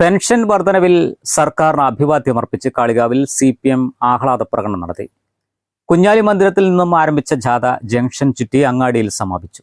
Pension വർധനവിൽ സർക്കാരിന് അഭിവാദ്യമർപ്പിച്ച് കാളികാവിൽ സി പി എം ആഹ്ലാദ പ്രകടനം നടത്തി. കുഞ്ഞാലി മന്ദിരത്തിൽ നിന്നും ആരംഭിച്ച ജാഥ ജംഗ്ഷൻ ചുറ്റി അങ്ങാടിയിൽ സമാപിച്ചു.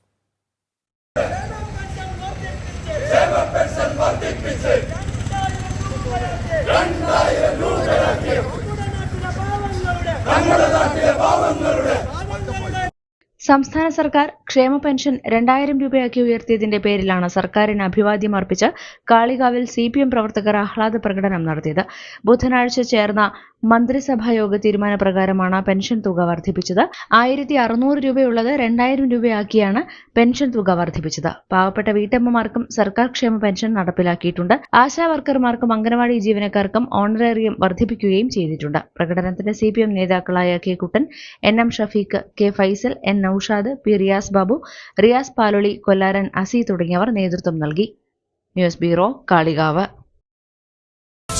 സംസ്ഥാന സർക്കാർ ക്ഷേമ പെൻഷൻ രണ്ടായിരം രൂപയാക്കി ഉയർത്തിയതിന്റെ പേരിലാണ് സർക്കാരിന് അഭിവാദ്യം അർപ്പിച്ച് കാളികാവിൽ സി പി എം പ്രവർത്തകർ ആഹ്ലാദ പ്രകടനം നടത്തിയത്. ബുധനാഴ്ച ചേർന്ന മന്ത്രിസഭാ യോഗ തീരുമാനപ്രകാരമാണ് പെൻഷൻ തുക വർദ്ധിപ്പിച്ചത്. ആയിരത്തി അറുന്നൂറ് രൂപയുള്ളത് രണ്ടായിരം രൂപയാക്കിയാണ് പെൻഷൻ തുക വർദ്ധിപ്പിച്ചത്. പാവപ്പെട്ട വീട്ടമ്മമാർക്കും സർക്കാർ ക്ഷേമ പെൻഷൻ നടപ്പിലാക്കിയിട്ടുണ്ട്. ആശാ വർക്കർമാർക്കും അംഗനവാടി ജീവനക്കാർക്കും ഓണറേറിയം വർദ്ധിപ്പിക്കുകയും ചെയ്തിട്ടുണ്ട്. പ്രകടനത്തിന് സി പി എം നേതാക്കളായ K Kuttan N M Shafeeq K Faisal N Noushad P Riyas Babu Riyas Paloli Kollaran Asi തുടങ്ങിയവർ നേതൃത്വം നൽകി. News bureau Kalikavu.